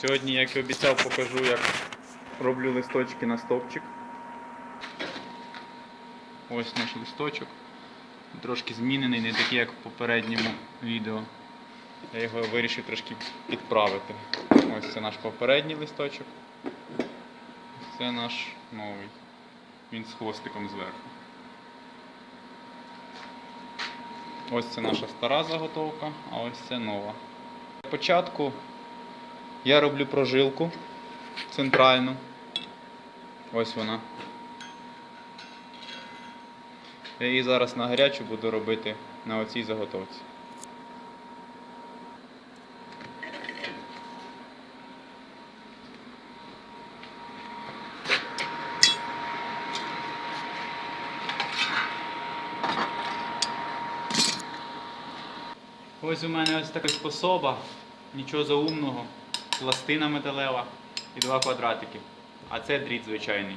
Сьогодні, як і обіцяв, покажу, як роблю листочки на стовпчик. Ось наш листочок. Трошки змінений, не такий, як в попередньому відео. Я його вирішив трошки підправити. Ось це наш попередній листочок. Це наш новий. Він з хвостиком зверху. Ось це наша стара заготовка, а ось це нова. Спочатку я роблю прожилку центральну. Ось вона. Я її зараз на гарячу буду робити на оцій заготовці. Ось у мене ось така способа, нічого заумного, пластина металева і два квадратики. А це дріт звичайний.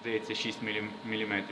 Здається, 6 мм.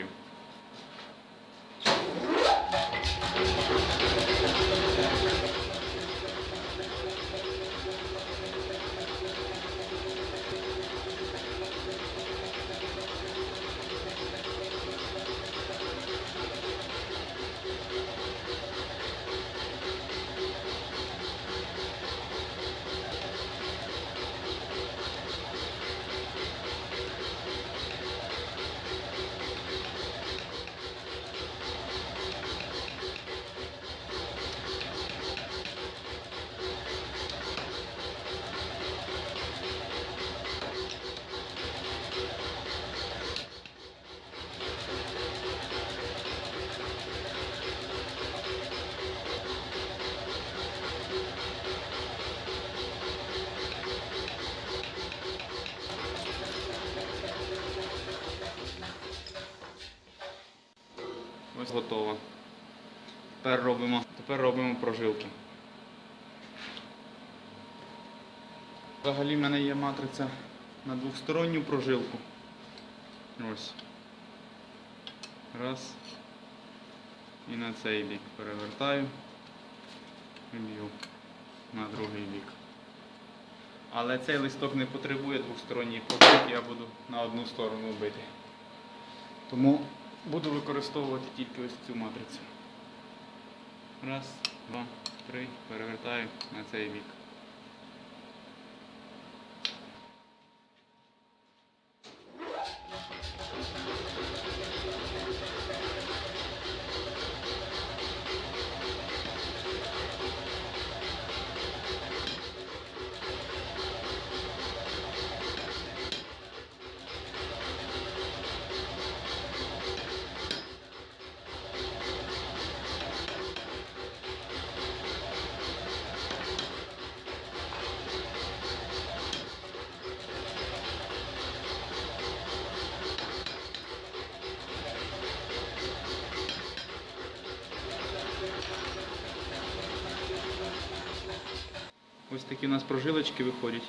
Ось готово. Тепер робимо, тепер робимо прожилки. Взагалі в мене є матриця на двосторонню прожилку. Ось. Раз. І на цей бік перевертаю і б'ю на другий бік. Але цей листок не потребує двосторонньої прожилки, я буду на одну сторону бити. Тому буду використовувати тільки ось цю матрицю. Раз, два, три, перевертаю на цей бік. Ось такі у нас прожилочки виходять.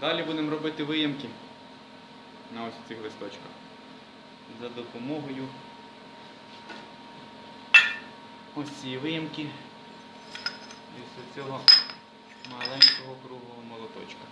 Далі будемо робити виємки на ось цих листочках. За допомогою ось цієї виємки і ось цього маленького круглого молоточка.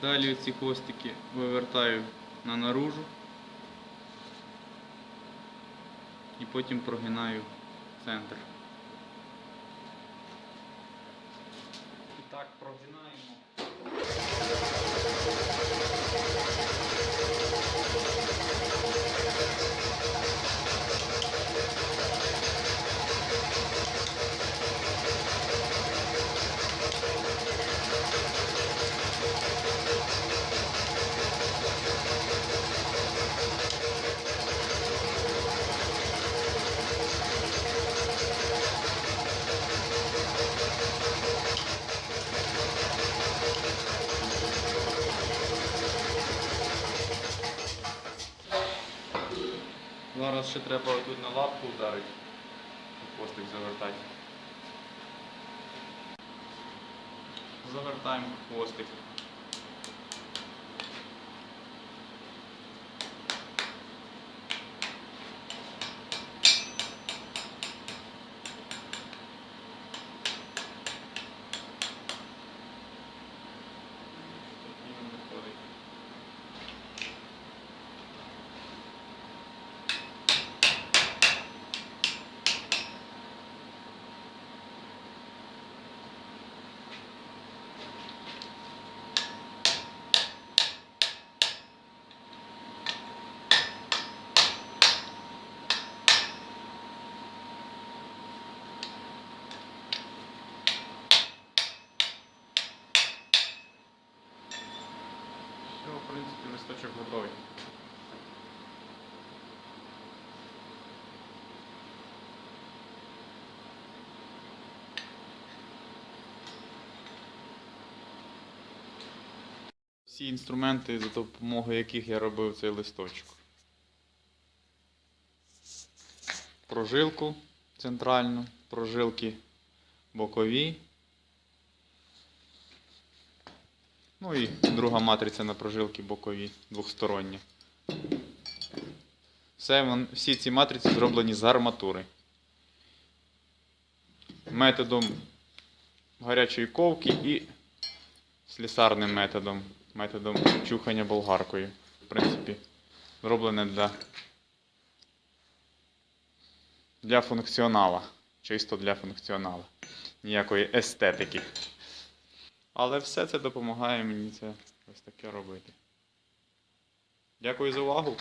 Далі ці хвостики вивертаю на наружу і потім прогинаю центр. І Так, прогинаємо. Ще треба тут на лапку вдарити. Хвостик завертати. Завертаємо хвостик. Тоді він виходить. Все, в принципі, листочок готовий. Всі інструменти, за допомогою яких я робив цей листочок. Прожилку центральну, прожилки бокові. Ну і друга матриця на прожилки бокові, двохсторонні. Все, всі ці матриці зроблені з арматури. Методом гарячої ковки і слісарним методом, методом чухання болгаркою. В принципі, зроблене для, для функціонала. Чисто для функціонала. Ніякої естетики. Але все це допомагає мені це ось таке робити. Дякую за увагу.